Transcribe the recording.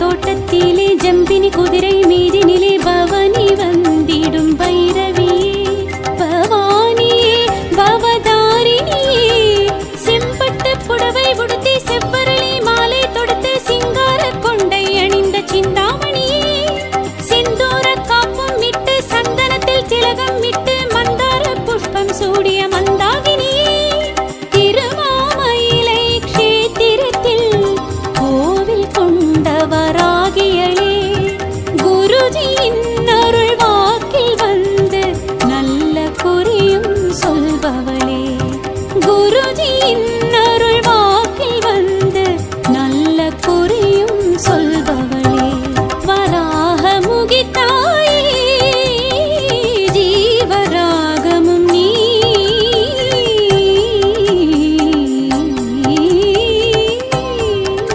தோட்டத்திலே ஜம்பினி குதிரை जीन